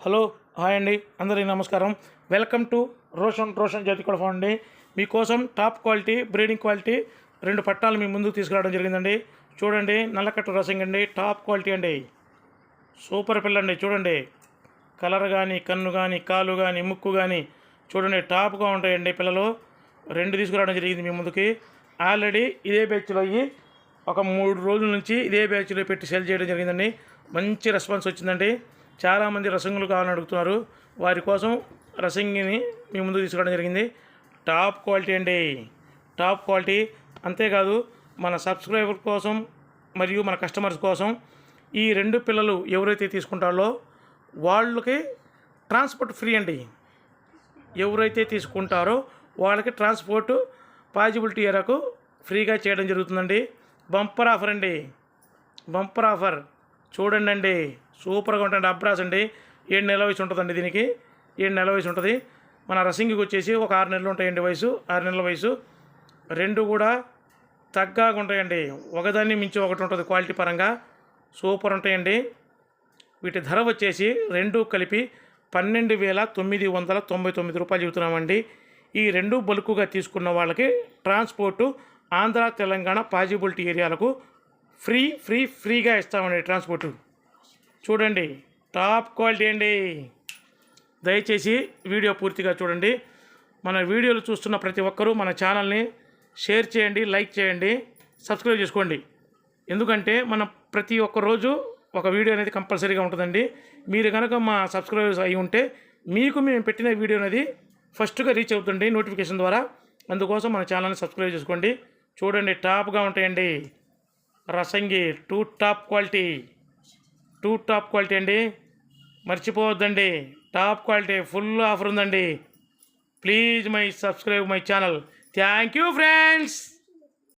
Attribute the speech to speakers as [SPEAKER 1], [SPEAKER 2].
[SPEAKER 1] Hello hi అండి. అందరికీ నమస్కారం. వెల్కమ్ టు రోషన్ రోషన్ జ్యోతికోడ ఫోన్ అండి. మీకోసం టాప్ క్వాలిటీ బ్రీడింగ్ క్వాలిటీ రెండు పట్టాలు మీ ముందుకు తీసుకురావడం జరిగిందండి. చూడండి నల్లకట్టు రసం అండి టాప్ క్వాలిటీ అండి. సూపర్ పిల్ల అండి చూడండి. కలర్ కానీ కన్ను కానీ కాలు కానీ ముక్కు కానీ చూడండి టాప్గా ఉంటాయండి పిల్లలు. రెండు తీసుకురావడం జరిగింది మీ ముందుకి. ఆల్రెడీ ఇదే బ్యాచ్లో అయ్యి ఒక మూడు రోజుల నుంచి ఇదే బ్యాచ్లో పెట్టి సెల్ చేయడం జరిగిందండి. మంచి రెస్పాన్స్ వచ్చిందండి. చాలామంది రసంగులు కావాలని అడుగుతున్నారు. వారి కోసం రసంగిని మీ ముందు తీసుకోవడం జరిగింది. టాప్ క్వాలిటీ అండి. Top quality. అంతేకాదు మన సబ్స్క్రైబర్ కోసం మరియు మన కస్టమర్స్ కోసం ఈ రెండు పిల్లలు ఎవరైతే తీసుకుంటారో వాళ్ళకి ట్రాన్స్పోర్ట్ ఫ్రీ అండి. ఎవరైతే తీసుకుంటారో వాళ్ళకి ట్రాన్స్పోర్ట్ పాజిబిలిటీ ఎరకు ఫ్రీగా చేయడం జరుగుతుందండి. బంపర్ ఆఫర్ అండి. Bumper offer. చూడండి అండి సూపర్గా ఉంటుంది అబ్రాస్ అండి. ఏడు నెలల వయసు ఉంటుందండి దీనికి. ఏడు నెలల వయసు ఉంటుంది. మన రసింగికి వచ్చేసి ఒక ఆరు నెలలు ఉంటాయండి వయసు ఆరు నెలల వయసు. రెండు కూడా తగ్గాగా ఉంటాయండి. ఒకదాన్ని మించి ఒకటి ఉంటుంది క్వాలిటీ పరంగా. సూపర్ ఉంటాయండి. వీటి ధర వచ్చేసి రెండు కలిపి పన్నెండు వేల తొమ్మిది వందల తొంభై తొమ్మిది రూపాయలు చెబుతున్నామండి. ఈ రెండు బల్కుగా తీసుకున్న వాళ్ళకి ట్రాన్స్పోర్టు ఆంధ్ర తెలంగాణ పాజిబిలిటీ ఏరియాలకు ఫ్రీ ఫ్రీ ఫ్రీగా ఇస్తామండి ట్రాన్స్పోర్టు. చూడండి. టాప్ క్వాలిటీ అండి. దయచేసి వీడియో పూర్తిగా చూడండి. మన వీడియోలు చూస్తున్న ప్రతి ఒక్కరూ మన ఛానల్ని షేర్ చేయండి లైక్ చేయండి సబ్స్క్రైబ్ చేసుకోండి. ఎందుకంటే మనం ప్రతి ఒక్క రోజు ఒక వీడియో అనేది కంపల్సరీగా ఉంటుందండి. మీరు కనుక మా సబ్స్క్రైబర్స్ అయి ఉంటే మీకు మేము పెట్టిన వీడియో అనేది ఫస్ట్గా రీచ్ అవుతుంది నోటిఫికేషన్ ద్వారా. అందుకోసం మన ఛానల్ని సబ్స్క్రైబ్ చేసుకోండి. చూడండి టాప్గా ఉంటాయండి. రసంగి too top quality. Too top quality అండి. మర్చిపోవద్దండి. టాప్ క్వాలిటీ ఫుల్ ఆఫర్ ఉందండి. Please my subscribe my channel. Thank you friends.